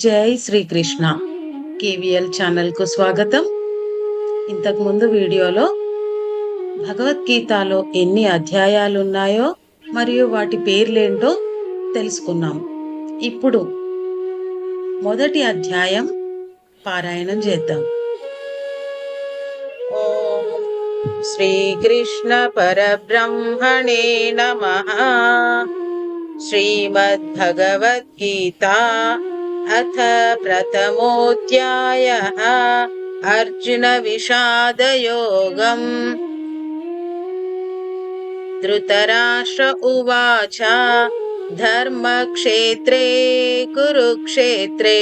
జై శ్రీకృష్ణ కేవీఎల్ ఛానల్కు స్వాగతం ఇంతకు ముందు వీడియోలో భగవద్గీతలో ఎన్ని అధ్యాయాలు ఉన్నాయో మరియు వాటి పేర్లేంటో తెలుసుకున్నాం ఇప్పుడు మొదటి అధ్యాయం పారాయణం చేద్దాం ఓం శ్రీకృష్ణ పరబ్రహ్మణే నమ श्रीमद्भगवद्गीता अथ प्रथमोऽध्यायः अर्जुनविषादयोगम् धृतराष्ट्र उवाच धर्मक्षेत्रे कुरुक्षेत्रे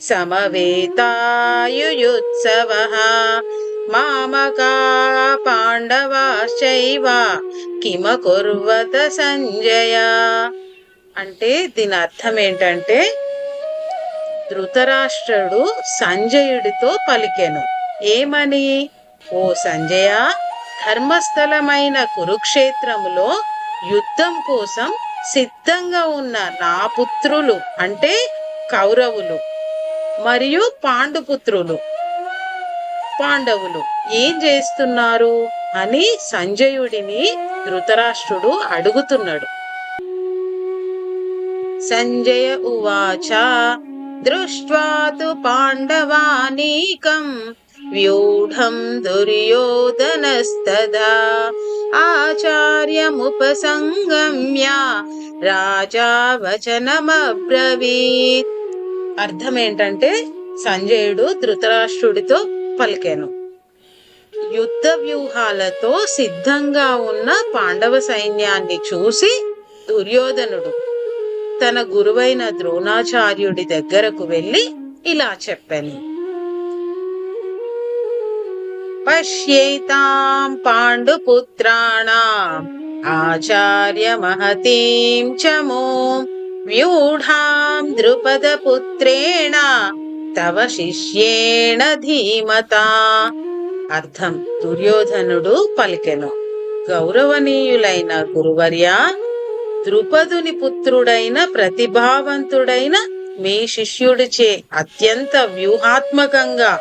समवेतायुयुत्सवः మామకా పాండవాశ్చైవ కిమకుర్వత సంజయ అంటే దీని అర్థం ఏంటంటే ధృతరాష్ట్రుడు సంజయుడితో పలికెను. ఏమని? ఓ సంజయ ధర్మస్థలమైన కురుక్షేత్రములో యుద్ధం కోసం సిద్ధంగా ఉన్న నా పుత్రులు అంటే కౌరవులు మరియు పాండుపుత్రులు. పాండవులు ఏం చేస్తున్నారు? అని సంజయుడిని ధృతరాష్ట్రుడు అడుగుతున్నాడు. సంజయ ఉవాచ దృష్ట్వాతు పాండవానీకం. వ్యూఢం దుర్యోధనస్తదా. ఆచార్యముపసంగమ్య రాజా వచనమబ్రవీత్. అర్థం ఏంటంటే సంజయుడు ధృతరాష్ట్రుడితో పలికాను. యుద్ధ వ్యూహాలతో సిద్ధంగా ఉన్న పాండవ సైన్యాన్ని చూసి దుర్యోధనుడు తన గురువైన ద్రోణాచార్యుడి దగ్గరకు వెళ్ళి ఇలా చెప్పాను. పశ్యేతాం పాండుపుత్రాణాం ఆచార్య మహతీం చమో వ్యూఢాం ద్రుపద పుత్రేణ తవ శిష్యేణ ధీమత. అర్థం. దుర్యోధనుడు పలికెను. గౌరవనీయులైన గురువర్య ద్రుపదుని పుత్రుడైన ప్రతిభావంతుడైన మీ శిష్యుడిచే అత్యంత వ్యూహాత్మకంగా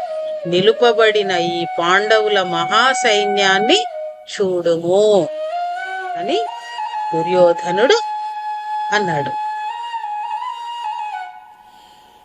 నిలుపబడిన ఈ పాండవుల మహాసైన్యాన్ని చూడుము అని దుర్యోధనుడు అన్నాడు.